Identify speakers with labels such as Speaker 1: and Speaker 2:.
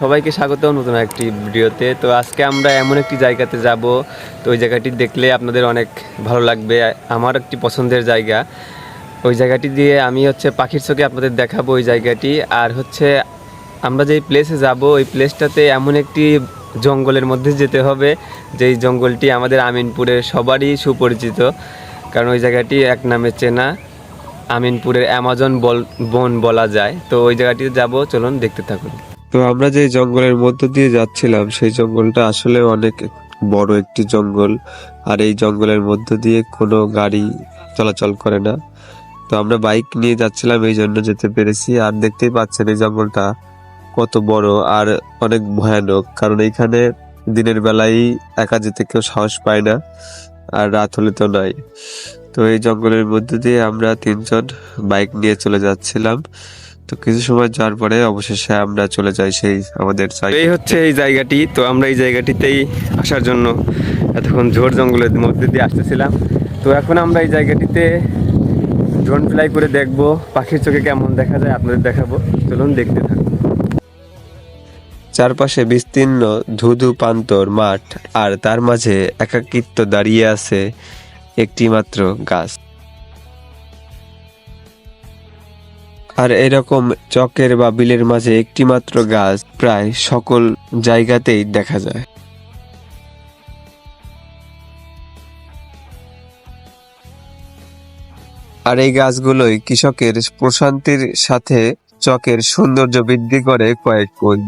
Speaker 1: সবাইকে স্বাগত নতুন একটি ভিডিওতে। তো আজকে আমরা এমন একটি জায়গাতে যাব, তো ওই জায়গাটি দেখলে আপনাদের অনেক ভালো লাগবে। আমার একটি পছন্দের জায়গা। ওই জায়গাটি দিয়ে আমি হচ্ছে পাখির চোখে আপনাদের দেখাবো ওই জায়গাটি। আর হচ্ছে আমরা যেই প্লেসে যাব, ওই প্লেসটাতে এমন একটি জঙ্গলের মধ্যে যেতে হবে, যেই জঙ্গলটি আমাদের আমিনপুরের সবারই সুপরিচিত। কারণ ওই জায়গাটি এক নামে চেনা, আমিনপুরের অ্যামাজন বল বন বলা যায়। তো ওই জায়গাটিতে যাব, চলুন দেখতে থাকুন।
Speaker 2: তো আমরা যে জঙ্গলের মধ্য দিয়ে যাচ্ছিলাম, সেই জঙ্গলটা আসলে অনেক বড় একটি জঙ্গল। আর এই জঙ্গলের মধ্য দিয়ে কোনো গাড়ি চলাচল করে না। তো আমরা বাইক নিয়ে যাচ্ছিলাম, এই জন্য যেতে পেরেছি। আর দেখতেই পাচ্ছেন এই জঙ্গলটা কত বড় আর অনেক ভয়ানক। কারণ এইখানে দিনের বেলায় একা যেতে কেউ সাহস পায় না আর রাত হলে তো নয়। তো এই জঙ্গলের মধ্য দিয়ে আমরা তিনজন বাইক নিয়ে চলে যাচ্ছিলাম। তো কিছু সময় যাওয়ার পরে অবশেষে আমরা চলে যাই সেই আমাদের
Speaker 1: এই হচ্ছে এই জায়গাটি তো আমরা এই জায়গাটিতেই আসার জন্য এতক্ষণ ঝোড় জঙ্গলের মধ্যে দিয়ে আসতেছিলাম। তো এখন আমরা এই জায়গাটিতে ড্রোন ফ্লাই করে দেখব পাখির চোখে কেমন দেখা যায় আপনাদের দেখাবো। চলুন দেখতে থাকুন।
Speaker 2: চারপাশে বিস্তীর্ণ ধুধু পান্তর মাঠ আর তার মাঝে একাকিত্ব দাঁড়িয়ে আছে একটি মাত্র গাছ। আর এরকম চকের বা বিলের মাঝে একটি মাত্র গাছ প্রায় সকল জায়গাতেই দেখা যায়। আর এই গাছগুলোই কৃষকের প্রশান্তির সাথে চকের সৌন্দর্য বৃদ্ধি করে কয়েক গুণ।